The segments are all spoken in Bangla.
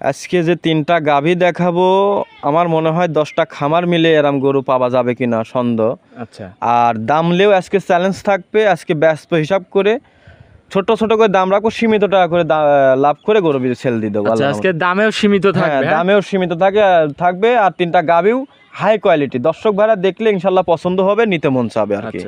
আজকে যে তিনটা গাভী দেখাবো আমার মনে হয় দশটা খামার মিলে এরম গরু পাওয়া যাবে কিনা সন্দেহ। আচ্ছা। আর দামলেও আজকে চ্যালেঞ্জ থাকবে আজকে ব্যস্ত হিসাব করে ছোট ছোট করে দাম রাখব সীমিত টাকা করে লাভ করে গরু সেল দিয়ে দেবো আচ্ছা আজকে দামেও সীমিত হ্যাঁ, থাকবে হ্যাঁ? দামেও সীমিত থাকে থাকবে আর তিনটা গাভীও হাই কোয়ালিটি দর্শক ভাড়া দেখলে ইনশাল্লাহ পছন্দ হবে নিতে মন চাবে আর কি।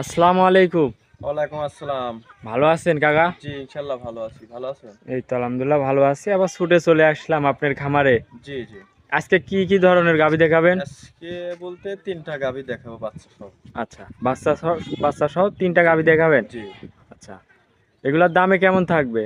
আসসালামু আলাইকুম। ওয়ালাইকুম আসসালাম। ভালো আছেন কাকা? জি ইনশাল্লাহ ভালো আছি। ভালো আছেন? এই তো আলহামদুলিল্লাহ ভালো আছি। আবার ছুটে চলে আসলাম আপনার খামারে। জি জি। আজকে কি কি ধরনের গাভি দেখাবেন? আজকে বলতে তিনটা গাভী দেখাবো বাচ্চা সব আচ্ছা বাচ্চা সহ বাচ্চা সহ তিনটা গাভি দেখাবেন? জি। আচ্ছা এগুলোর দামে কেমন থাকবে?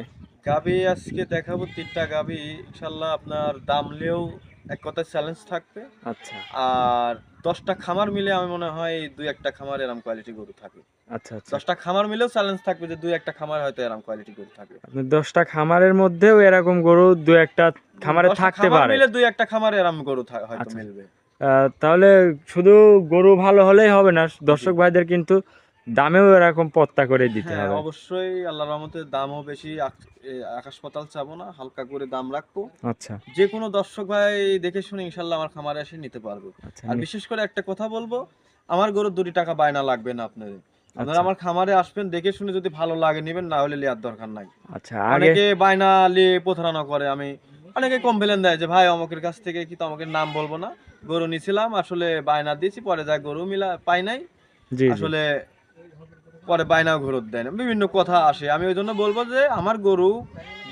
গাভী আজকে দেখাবো তিনটা গাভী। ইনশাল্লাহ আপনার দামলেও এক কথায় চ্যালেঞ্জ থাকবে। আচ্ছা। আর দশটা খামার মিলে আমি মনে হয় দুই একটা খামার এরম কোয়ালিটি গরু থাকে আচ্ছা আচ্ছা। দশটা খামার মিলেও চ্যালেঞ্জ থাকবে যে দুই একটা খামার হয়তো এরম কোয়ালিটি গরু থাকবে। দশটা খামারের মধ্যেও এরকম গরু দু একটা খামারে থাকতে পারে। মিলে দুই একটা খামারে এরম গরু হয়তো আচ্ছা। মিলবে। তাহলে শুধু গরু ভালো হলেই হবে না দর্শক ভাইদের কিন্তু দামেও এরকম পত্তা করে দিতে হ্যাঁ হবে। অবশ্যই আল্লাহর রহমতে দামও বেশি আকাশ পাতাল চাবো না হালকা করে দাম রাখব। আচ্ছা। যে কোনো দর্শক ভাই দেখে শুনে ইনশাল্লাহ আমার খামারে এসে নিতে পারবে। আচ্ছা আর বিশেষ করে একটা কথা বলব আমার গরুর দুটি টাকা বায়না লাগবে না আপনাদের। আপনারা আচ্ছা। আমার খামারে আসবেন দেখে শুনে যদি ভালো লাগে নেবেন না হলে লিয়ার দরকার নাই। আচ্ছা অনেকে বায়না লিয়ে প্রতারণা করে আমি অনেকে কমপ্লেন দেয় যে ভাই অমকের কাছ থেকে কি তো আমাকে নাম বলব না? গরু নিছিলাম আসলে বায়না দিয়েছি পরে যা গরু মিলা পাই নাই। আসলে পরে বায়না ঘুরত দেয় না বিভিন্ন কথা আসে। আমি ওই জন্য বলব যে আমার গরু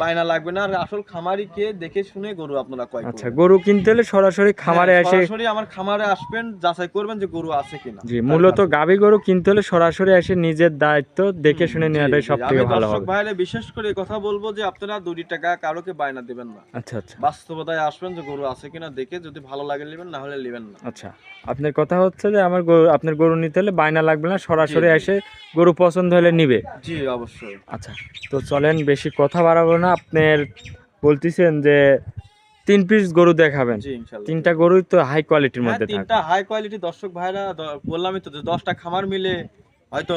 বায়না লাগবে না আর আসল খামারিকে দেখে শুনে গরু আপনারা কয় আচ্ছা গরু কিনতে হলে সরাসরি খামারে হ্যাঁ, এসে সরাসরি আমার খামারে আসবেন যাচাই করবেন যে গরু আছে কিনা। জি মূলত গাভী গরু কিনতে হলে সরাসরি এসে নিজের দায়িত্ব দেখে শুনে নেওয়াটাই জি, সব থেকে ভালো হবে। ভাইরে বিশেষ করে কথা বলব যে আপনারা দুটি টাকা কারোকে বায়না দিবেন না। আচ্ছা আচ্ছা। বাস্তবতায় আসবেন যে গরু আছে কিনা দেখে যদি ভালো লাগে নেবেন না হলে নেবেন না। আচ্ছা আপনার কথা হচ্ছে যে আমার আপনার গরু নিতে হলে বায়না লাগবে না সরাসরি। এসে গরু পছন্দ হলে নিবে? জি অবশ্যই। আচ্ছা তো চলেন বেশি কথা বাড়াবো না। আপনার বলতেছেন যে তিন পিস গরু দেখাবেন। তিনটা গরুই তো হাই কোয়ালিটির হ্যাঁ, মধ্যে থাকে তিনটা হাই কোয়ালিটি দর্শক ভাইরা বললামই তো যে দশটা খামার মিলে হয়তো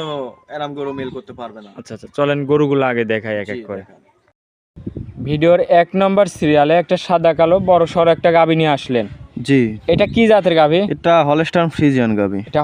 এরাম গরু মিল করতে পারবে না। আচ্ছা আচ্ছা চলেন গরুগুলো আগে দেখাই এক এক করে। ভিডিওর এক নম্বর সিরিয়ালে একটা সাদা কালো বড় সড়ো একটা গাভী নিয়ে আসলেন। জি। এটা কি জাতের গাভী? এটা ফ্রিজিয়ান গাবি এটা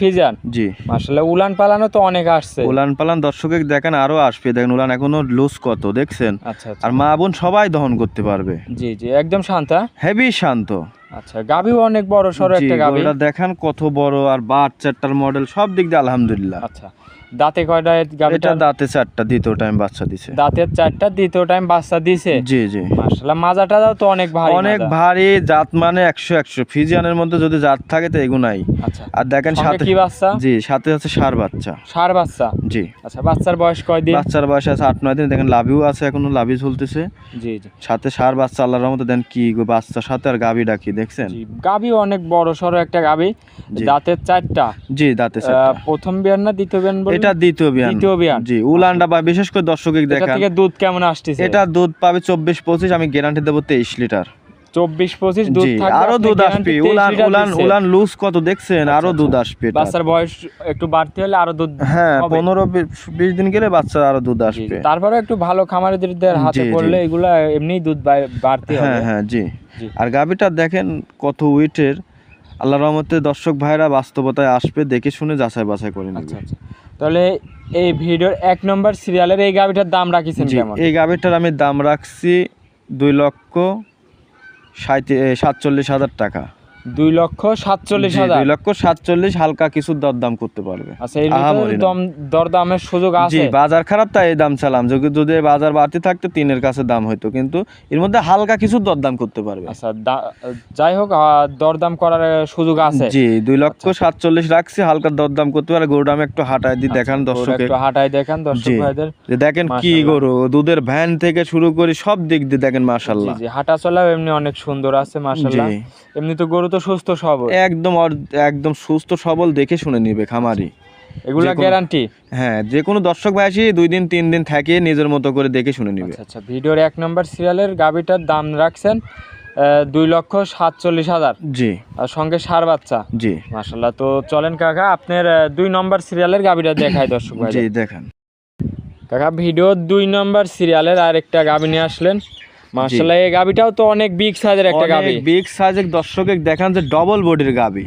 ফিজান জি। মাসাল্লাহ উলান পালানো তো অনেক আসছে। উলান পালান দর্শকে দেখেন আরও আসবে। দেখেন উলান এখনও লুজ কত দেখছেন? আচ্ছা আচ্ছা। আর মা বোন সবাই দহন করতে পারবে। জি জি একদম শান্তা হেভি শান্ত। আচ্ছা গাভীও অনেক বড় সড়ো একটা গাভী। দেখান কত বড় আর বাচ্চাটার মডেল সব দিক দিয়ে আলহামদুলিল্লাহ। আচ্ছা দাঁতে কয়টা গাভীটা? দাঁতে চারটা দ্বিতীয় টাইম বাচ্চা দিছে। দাঁতের চারটা দ্বিতীয় টাইম বাচ্চা দিছে? জি জি। মাসাল্লাহ মাজাটাও তো অনেক ভারী অনেক ভারী জাত মানে একশো একশো। ফিজিয়ানের মধ্যে যদি জাত থাকে তো এগুনাই আচ্ছা। আর দেখেন সাথে কি বাচ্চা? জি সাথে আছে সার বাচ্চা। সার বাচ্চা? জি। আচ্ছা বাচ্চার বয়স কয়দিন বাচ্চার বয়স আছে আট নয় দিন। দেখেন লাভিও আছে এখনও লাভি ঝুলতেছে জি জি। সাথে সার বাচ্চা আল্লাহর রহমতে দেন কি গো বাচ্চার সাথে আর গাভি ডাকি দেখছেন? জি গাভী অনেক বড় সড়ো একটা গাভী। জি। দাঁতের চারটা। জি দাঁতে চারটা। প্রথম বিয়ান না দ্বিতীয় বললেন? এটা দ্বিতীয় বিয়ান। দ্বিতীয় বিয়ান। জি উলানটা বা বিশেষ করে দর্শক এটা দেখান। থেকে দুধ কেমন আসতেছে? এটা দুধ পাবে চব্বিশ পঁচিশ আমি গ্যারান্টি দেবো তেইশ লিটার। চব্বিশ পঁচিশ দুধ থাকবে আরও দুধ আসবে। উলান উলান উলান লুজ কত দেখছেন? আরও আচ্ছা, দুধ আসবে বাচ্চার বয়স একটু বাড়তে হলে আরও দুধ হ্যাঁ হবে। পনেরো বি- বিশ দিন গেলে বাচ্চার আরও দুধ আসবে। তারপরে একটু ভালো খামারিদের হাতে। পড়লে এগুলা এমনি দুধ বাড়- বাড়তে হবে। হ্যাঁ হ্যাঁ জি। আর গাভিটা দেখেন কত উইটের। আল্লাহ রহমতে দর্শক ভাইরা বাস্তবতায় আসবে দেখে শুনে যাচাই বাছাই করে আচ্ছা নেবে। আচ্ছা। তাহলে এই ভিডিওর এক নম্বর সিরিয়ালের এই গাভিটার দাম রাখিছেন কেমন? এই গাভিটার আমি দাম রাখছি দুই লক্ষ সাঁইতি- সাতচল্লিশ হাজার টাকা। দুই লক্ষ সাতচল্লিশ হাজার। দুই লক্ষ সাতচল্লিশ হালকা কিছু দরদাম করতে পারবে। আচ্ছা দরদামের সুযোগ আছে? বাজার খারাপ তাই এই দাম চালাম। যদি যদি বাজার বাড়তি থাকতো তিনের কাছে দাম হইতো। কিন্তু এর মধ্যে হালকা কিছু দরদাম করতে পারবে। আচ্ছা যাই হোক দরদাম করার সুযোগ আছে। জি দুই লক্ষ আচ্ছা। সাতচল্লিশ রাখছি হালকা দরদাম করতে পারে গরুটা আমি একটু হাঁটায় দিই দেখান আচ্ছা, ওরা একটু হাঁটাই দেখান দর্শক ভাইদের। দেখেন কি গরু দুধের ভ্যান থেকে শুরু করে সব দিক দিয়ে দেখেন মাশাল্লাহ হাঁটা চলাও এমনি অনেক সুন্দর আছে মাশাআল্লাহ। জি। এমনি তো গরু তো সুস্থ সবল। একদম একদম সুস্থ সবল দেখে শুনে নিবে খামারি। এগুলা গ্যারান্টি হ্যাঁ যে কোনো দর্শক ভাই আসি দুই দিন তিন দিন থাকে নিজের মতো করে দেখে শুনে নিবে। আচ্ছা আচ্ছা ভিডিওর এক নম্বর সিরিয়ালের গাবিটার দাম রাখছেন দুই লক্ষ সাতচল্লিশ হাজার। জি। আর সঙ্গে সার বাচ্চা। জি। মাসাল্লাহ তো চলেন কাকা আপনার দুই নম্বর সিরিয়ালের গাবিটা দেখায় দর্শক ভাই জি দেখেন। কাকা ভিডিও দুই নম্বর সিরিয়ালের আরেকটা গাবি নিয়ে আসলেন। মাসাল্লাহ এই গাবিটাও তো অনেক বিগ সাইজের একটা গাবি। বিগ সাইজের দর্শকে দেখান যে ডবল বডির গাবি।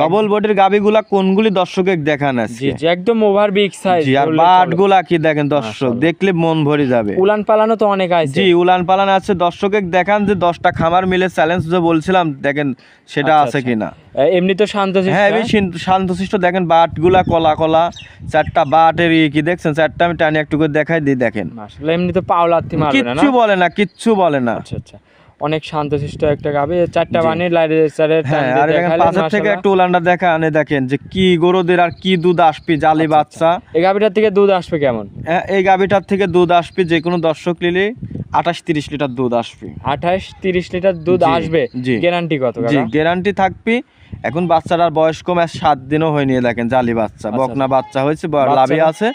ডবল বডির গাবিগুলা কোনগুলি দর্শকে দেখান আছে জি একদম ওভার বিগ সাইজ জি আর বাটগুলা কি দেখেন দর্শক? দেখলে মন ভরে যাবে। উলান পালানো তো অনেক আছে। জি উলান পালান আছে। দর্শকে দেখান যে দশটা খামার মিলে চ্যালেঞ্জ যে বলছিলাম দেখেন সেটা আচ্ছা, আছে আচ্ছা। কিনা। এমনি তো শান্ত হ্যাঁ বেশ শান্তশিষ্ট দেখেন বাটগুলা কলা কলা চারটা বাটের কি দেখছেন? চারটা আমি টানি একটু করে দেখাই দিই দেখেন। এমনি তো পাওলাত্তি মারবে না না? কিচ্ছু বলে না কিচ্ছু বলে না। আচ্ছা আচ্ছা। অনেক শান্তশিষ্ট একটা গাবি চারটা। বানি লাইরেচারের হ্যাঁ আর দেখেন পাশের থেকে একটু উলানটা দেখা আনে দেখেন যে কি গরুদের আর কি দুধ আসবি জালি আচ্ছা, বাচ্চা। এই গাবিটার থেকে দুধ আসবে কেমন? হ্যাঁ, এই গাভিটার থেকে দুধ আসবে যে কোনো দর্শক নিলে আঠাশ তিরিশ লিটার দুধ আসবে। আঠাশ তিরিশ লিটার দুধ আসবে। গ্যারান্টি কত জি গ্যারান্টি থাকবি। এখন বাচ্চাটার বয়স কম সাত দিনও হয়নি দেখেন জালি বাচ্চা আচ্ছা, বকনা বাচ্চা হয়েছে লাভে আছে।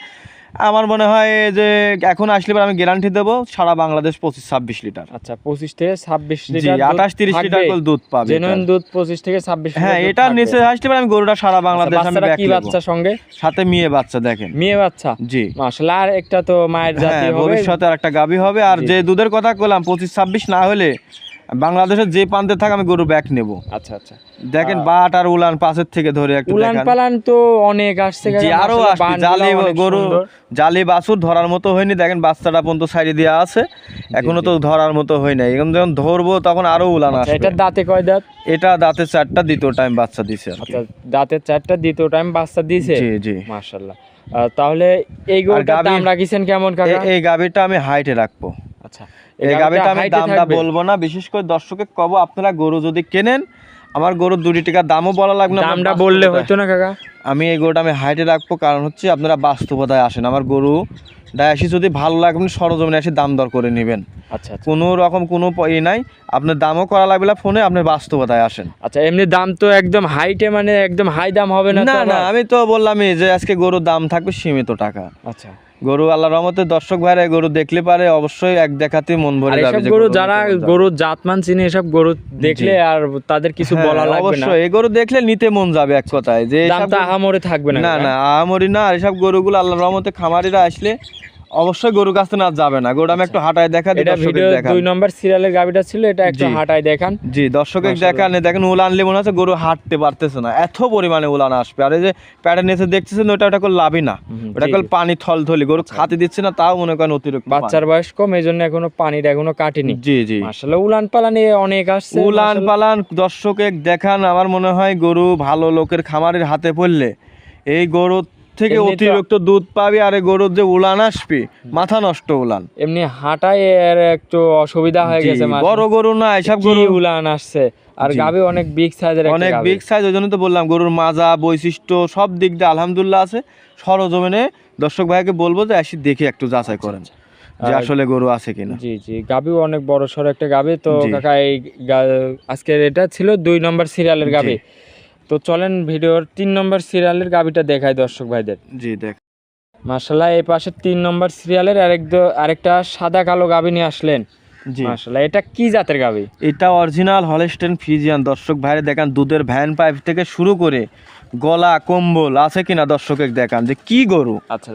আমার মনে হয় যে এখন আসলে আমি গ্যারান্টি দেবো সারা বাংলাদেশ পঁচিশ ছাব্বিশ লিটার। আচ্ছা পঁচিশ থেকে ছাব্বিশ লিটার আঠাশ তিরিশ লিটার করে দুধ পাবে জেনুইন দুধ পঁচিশ থেকে ছাব্বিশ হ্যাঁ এটার নিচে আসলে আমি গরুটা সারা আচ্ছা, বাংলাদেশ আমি কি বাচ্চা সঙ্গে? সাথে মেয়ে বাচ্চা দেখেন। মেয়ে বাচ্চা? জি। মাশাআল্লাহ আর একটা তো মায়ের জাতি হ্যাঁ হবে। ভবিষ্যতে আর একটা গাভী হবে। আর যে দুধের কথা বললাম পঁচিশ ছাব্বিশ না হলে বাংলাদেশের যে প্রান্তে থাকে আমি গরু ব্যাক নেব। আচ্ছা আচ্ছা। দেখেন বাট আর উলান পাশের থেকে ধরে একটু উলান পালান তো অনেক আসছে জি আরও মাশাআল্লাহ, জালি গরু। জালি বাছুর ধরার মতো হয়নি। দেখেন বাচ্চাটা পর্যন্ত সাইডে দেওয়া আছে। এখনও তো ধরার মতো হয় নাই। এখন যখন ধরবো তখন আরও উলান আচ্ছা, আসবে। এটার দাঁতে কয় দাঁত? এটা দাঁতে চারটা দ্বিতীয় টাইম বাচ্চা দিছে আচ্ছা দাঁতের চারটা দ্বিতীয় টাইম বাচ্চা দিয়েছে জি জি। মাশাআল্লাহ তাহলে এই গাভীর- দাম রাখিছেন কেমন কাকা? এই গাভীটা আমি হাইটে রাখব। আচ্ছা। এই আমি দামটা বলব না। বিশেষ করে দর্শকে কব আপনারা গরু যদি কেনেন আমার গরুর দুটি টাকা দামও বলা লাগবে না দামটা বললে হতো না কাকা। আমি এই গরুটা আমি হাইটে রাখব কারণ হচ্ছে আপনারা বাস্তবতায় আসেন। আমার গরু ডায়াসি যদি ভালো লাগে আপনি সরজমিনে এসে দাম দর করে নেবেন। আচ্ছা আচ্ছা। কোনো রকম কোনো ই নাই। আপনার দামও করা লাগবে না ফোনে আপনি বাস্তবতায় আসেন। আচ্ছা এমনি দাম তো একদম হাইটে মানে একদম হাই দাম হবে না না না আমি তো বললামই যে আজকে গরুর দাম থাকবে সীমিত টাকা। আচ্ছা। গরু আল্লাহ রহমতে দর্শক ভাইরা গরু দেখলে পারে অবশ্যই এক দেখাতে মন ভরে যাবে গরু যারা। গরু জাতমান চিনে এসব গরু দেখলে আর তাদের কিছু হ্যাঁ, বলা লাগবে না অবশ্যই এই গরু দেখলে নিতে মন যাবে এক কথায় যে দামটা আহামরি থাকবে না না? না আহামরি না আর এসব গরুগুলো আল্লাহ রহমতে খামারিরা আসলে অবশ্যই গরু কাছে না যাবে না। গরুটা আমি একটু হাঁটায় দেখা দিই এটা ভিডিও দুই নম্বর সিরিয়ালের গাবিটা ছিল এটা একটু। হাঁটায় দেখান। জি দর্শকের। দেখান দেখেন উলান আনলে মনে হচ্ছে গরু হাঁটতে পারতেছে না। এত পরিমাণে উলান আসবে। আর এই যে প্যাটের নিচে দেখতেছেন ওটা ওটা করে লাভই না। ওটা করে। পানি থলথলি। গরু খাতে দিচ্ছে না তাও মনে করেন অতিরিক্ত বাচ্চার বয়স কম এই জন্য এখনও পানিটা এখনও কাটেনি। জি জি। মাসাল্লাহ উলান পালানি অনেক আসছে উলান। পালান দর্শকে দেখান আমার মনে হয় গরু ভালো লোকের খামারের হাতে পড়লে এই গরু থেকে অতিরিক্ত দুধ পাবি আর গরুর যে উলান আসবি মাথা নষ্ট উলান। এমনি হাঁটায় এর একটু অসুবিধা হয়ে গেছে বড় গরু না এসব গরু উলান আসছে। আর। গাবি অনেক বিগ সাইজের অনেক বিগ সাইজ ওই জন্য তো বললাম গরুর মাজা বৈশিষ্ট্য সব দিক দিয়ে আলহামদুলিল্লাহ আছে। সরজমিনে দর্শক ভাইকে বলব যে আসি দেখে একটু যাচাই করেন যে আসলে গরু আছে কিনা। জি জি গাবিও অনেক বড় সড়ো একটা গাবি তো। কাকা এই আজকের এটা ছিল দুই নম্বর সিরিয়ালের গাবি তো চলেন ভিডিওর তিন নম্বর সিরিয়ালের গাবিটা দেখায় দর্শক ভাইদের। জি দেখ। মার্শাল্লাহ এই পাশে তিন নম্বর সিরিয়ালের আরেক আরেকটা সাদা কালো গাবি নিয়ে আসলেন। জি। এটা কি জাতের গাবি? এটা অরিজিনাল হলস্টেন ফিজিয়ান দর্শক ভাইরে দেখেন দুধের ভ্যান পাইপ থেকে শুরু করে গলা কম্বল আছে কিনা দর্শকের দেখান যে কি গরু? আচ্ছা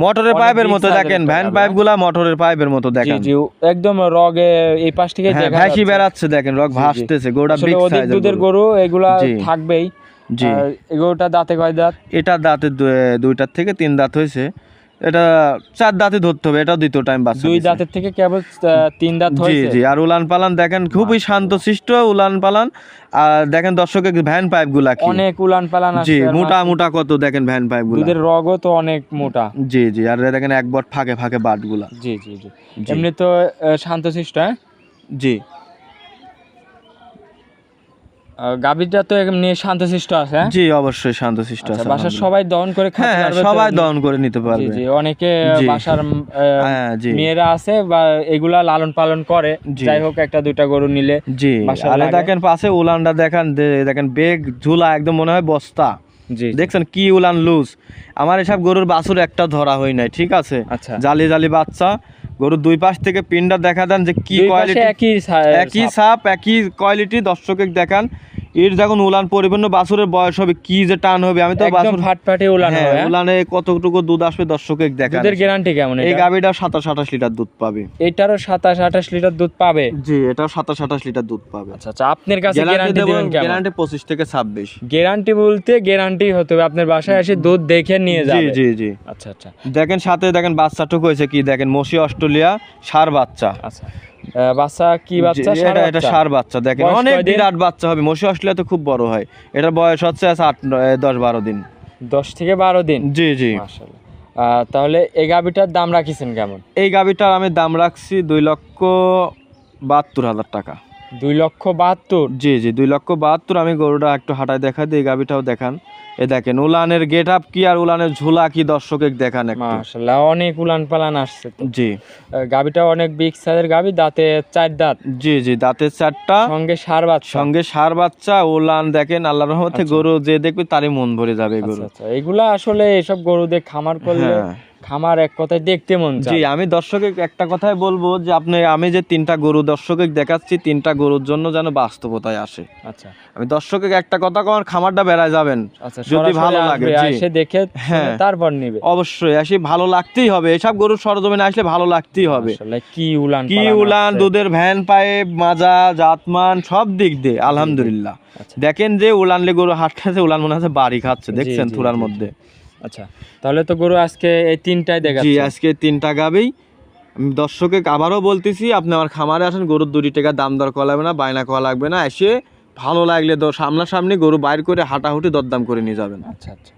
মোটরের পাইপের মতো দেখেন ভ্যান পাইপগুলা মোটরের পাইপের মতো দেখেন। জি একদম রগে এই পাশ থেকে হ্যাঁ দেখা ভাসি বেড়াচ্ছে দেখেন জি। ভাসতেছে আসলে বিগ সাইজের দুধের গরু। এগুলা থাকবেই। জি। এগুলোটা গরুটা দাঁতে কয় দাঁত? এটা দাঁতের দুইটার থেকে তিন দাঁত হয়েছে। এটা চার দাঁতে ধরতে হবে এটাও দ্বিতীয় টাইম বাচ্চা দুই দাঁতের থেকে কেবল তিন দাঁত জি হয়েছে? জি আর উলান পালান দেখেন খুবই শান্তশিষ্ট উলান পালান। আর দেখেন দর্শকের ভ্যান পাইপগুলা অনেক উলান পালান জি মোটা মোটা কত দেখেন ভ্যান পাইপগুলা। দুধের রগও তো অনেক মোটা। জি জি আর দেখেন এক বট ফাঁকে ফাঁকে বাটগুলা জি জি। জি। এমনি তো শান্তশিষ্ট হ্যাঁ? জি। গাভীটা তো এমনি শান্তশিষ্ট আছে হ্যাঁ? জি অবশ্যই শান্তশিষ্ট আচ্ছা, আছে বাসার সবাই দহন করে খাতে হ্যাঁ হ্যাঁ পারবে সবাই দহন করে নিতে পারবে। জি অনেকে বাসার মেয়েরা আছে বা এগুলা লালন পালন করে। যাই হোক একটা দুইটা গরু নিলে জি আর দেখেন পাশে উলানটা দেখেন দেখেন বেগ ঝুলা একদম মনে হয় বস্তা। জি দেখছেন কি উলান লুজ আমার এসব গরুর বাছুর একটা ধরা হয় নাই ঠিক আছে? আচ্ছা। জালি জালি বাচ্চা গরুর দুই পাশ থেকে পিনটা দেখা দেন যে কি কোয়ালিটি একই সাপ। একই কোয়ালিটি দর্শকে দেখান এর যখন উলান পরিপূর্ণ বাছুরের বয়স হবে কি যে টান হবে আমি তো বাছুর ফাটফাটে উলান হ্যাঁ, হবে হ্যাঁ? উলানে কতটুকু দুধ আসবে দর্শকে দেখান দুধের গ্যারান্টি কেমন এই গাভিটা সাতাশ আঠাশ লিটার দুধ পাবে। এটারও সাতাশ আঠাশ লিটার দুধ পাবে? জি এটাও সাতাশ আঠাশ লিটার দুধ পাবে। আচ্ছা আচ্ছা আপনার কাছে গ্যারান্টি দিবেন কেমন? গ্যারান্টি পঁচিশ থেকে ছাব্বিশ। গ্যারান্টি বলতে গ্যারান্টি হতে হবে আপনার বাসায় এসে দুধ দেখে নিয়ে জি যাবে। জি জি জি। আচ্ছা আচ্ছা। দেখেন সাথে দেখেন বাচ্চাটুকু হয়েছে কি? দেখেন মসি অস্ট্রেলিয়া সার বাচ্চা। আচ্ছা। বাচ্চা কি বাচ্চা? এটা এটা সার বাচ্চা দেখেন। অনেক বিরাট বাচ্চা হবে। মশি আসলে তো খুব বড় হয়। এটার বয়স হচ্ছে আট দশ বারো দিন। দশ থেকে বারো দিন? জি জি। মাশাআল্লাহ। আহ, তাহলে এই গাভিটার দাম রাখিছেন কেমন? এই গাভিটার আমি দাম রাখছি দুই লক্ষ বাহাত্তর হাজার টাকা। দুই লক্ষ বাহাত্তর। জি জি দুই লক্ষ বাহাত্তর। আমি গরুটা একটু হাঁটায় দেখা দিই গাভিটাও দেখান। এ দেখেন উলানের গেট আপ কি আর উলানের ঝুলা কি দর্শকে দেখান অনেক উলান পালান আসছে জি। গাভিটা অনেক বিগ সাইজের গাভি দাঁতে চার দাঁত। জি জি দাঁতের চারটা। সঙ্গে সার বাচ্চা। সঙ্গে সার বাচ্চা উলান দেখেন আল্লাহ রহমতে আচ্ছা। গরু যে দেখবে তারই মন ভরে যাবে গরু। আচ্ছা আচ্ছা এগুলা আসলে এসব গরুদের খামার করলে হ্যাঁ। খামার এক কথায় দেখতে মন জি আমি দর্শকে একটা কথাই বলব যে আপনি আমি যে তিনটা গরু দর্শকে দেখাচ্ছি তিনটা গরুর জন্য যেন বাস্তবতায় আসে। আচ্ছা। আমি দর্শকে একটা কথা কর খামারটা বেড়ায় যাবেন। আচ্ছা যদি ভালো লাগে, এসে দেখে হ্যাঁ। তারপর নিবে। অবশ্যই আসি ভালো লাগতেই হবে। এসব গরুর সরজমিনে আসলে ভালো লাগতেই হবে। কি উলান কি উলান দুধের ভ্যান পাইপ মাজা জাতমান সব দিক দিয়ে আলহামদুলিল্লাহ। আচ্ছা। দেখেন যে উলানলে গরু হাঁটতেছে উলান মনে হচ্ছে বাড়ি খাচ্ছে দেখছেন থুলার মধ্যে। আচ্ছা তাহলে তো গরু আজকে এই তিনটাই জি আজকে তিনটা গাবেই। আমি দর্শকে আবারও বলতেছি আপনি আমার খামারে আসেন গরুর দুটি টাকা দাম দর করা লাগবে না বায়না করা লাগবে না এসে ভালো লাগলে তো সামনাসামনি গরু বাইর করে হাঁটাহুটি দরদাম করে নিয়ে যাবেন। আচ্ছা আচ্ছা।